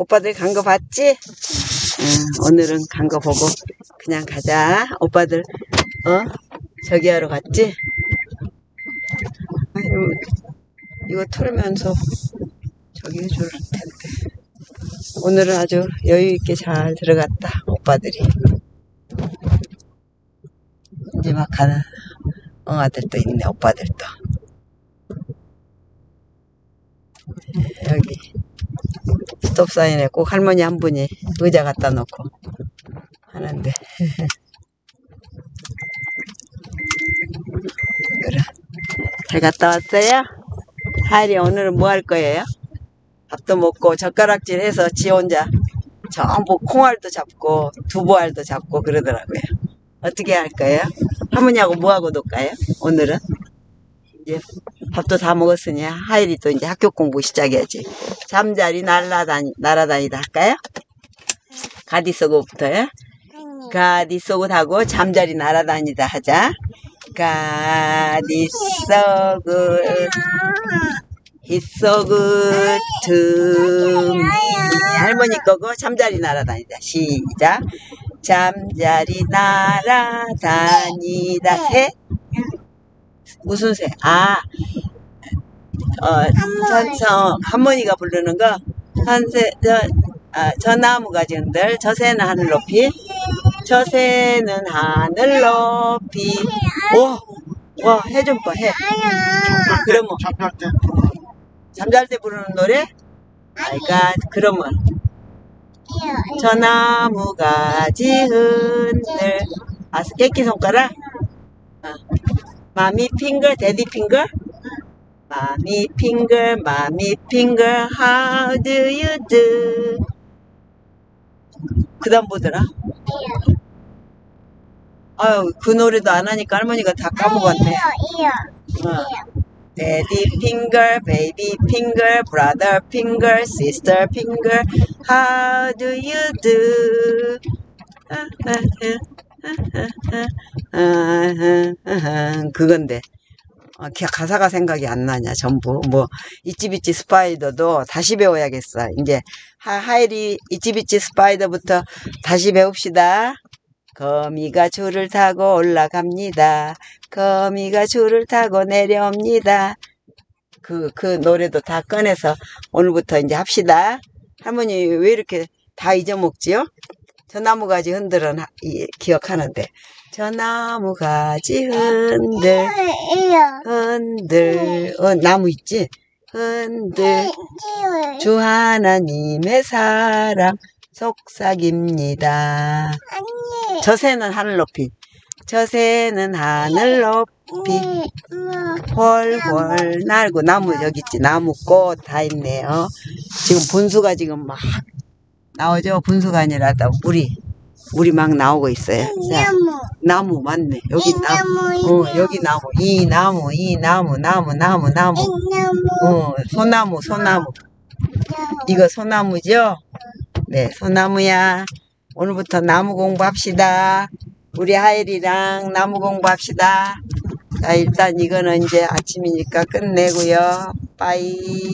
오빠들 간 거 봤지? 응, 오늘은 간 거 보고 그냥 가자. 오빠들, 어? 저기 하러 갔지? 아유, 이거 틀으면서 저기 해줄 텐데. 오늘은 아주 여유있게 잘 들어갔다, 오빠들이. 이제 막 가는 엉아들도 있네, 오빠들도. 여기 스톱 사인에 꼭 할머니 한 분이 의자 갖다 놓고 하는데 그래 잘 갔다 왔어요? 하일이 오늘은 뭐 할 거예요? 밥도 먹고 젓가락질 해서 지 혼자 전부 콩알도 잡고 두부알도 잡고 그러더라고요 어떻게 할 거예요? 할머니하고 뭐하고 놀까요? 오늘은? 이제 밥도 다 먹었으니 하일이 또 이제 학교 공부 시작해야지. 잠자리 날라다니, 날아다니다 할까요? 가디 쏘고부터요? 가디 쏘고 하고 잠자리 날아다니다 하자. 가디 쏘고 히쏘그 틈 할머니 거고 잠자리 날아다니다 시작 잠자리 날아다니다 새 무슨 새? 아, 어, 천성 할머니가 부르는 거 산새 저, 아, 저 나무 가지들 저 새는 하늘 높이 저 새는 하늘 높이 오 와 해 좀 봐 해. 그러면 잠잘 때 잠잘 때 부르는 노래? 아이가 그러면 저 나무 가지 흔들 아 깨끼 손가락 어. 마미 핑거 데디 핑거 마미 핑거 마미 핑거 how do you do 그 다음 뭐더라 아유 그 노래도 안 하니까 할머니가 다 까먹었네 어. Daddy finger, baby finger, brother finger, sister finger, how do you do? 그건데. 어, 기- 가사가 생각이 안 나냐 전부. 뭐 이찌비찌 스파이더도 다시 배워야겠어. 이제 하, 하일이 이찌비찌 스파이더부터 다시 배웁시다. 거미가 줄을 타고 올라갑니다. 거미가 줄을 타고 내려옵니다. 그, 그 노래도 다 꺼내서 오늘부터 이제 합시다. 할머니 왜 이렇게 다 잊어먹지요? 저 나무 가지 흔들은 하- 이- 기억하는데. 저 나무 가지 흔들 흔들. 어 나무 있지? 흔들. 주 하나님의 사랑 속삭입니다. 저 새는 하늘 높이. 저 새는 하늘 높이. 훨훨 날고 나무 여기 있지? 나무 꽃 다 있네요. 지금 분수가 지금 막 나오죠? 분수가 아니라 다 물이 물이 막 나오고 있어요. 자, 나무 맞네. 여기 나무 어 여기 나무. 이 나무 이 나무 나무 나무 나무. 어 소나무 소나무. 이거 소나무죠? 네 소나무야. 오늘부터 나무 공부합시다. 우리 하일이랑 나무 공부합시다. 자 일단 이거는 이제 아침이니까 끝내고요. 빠이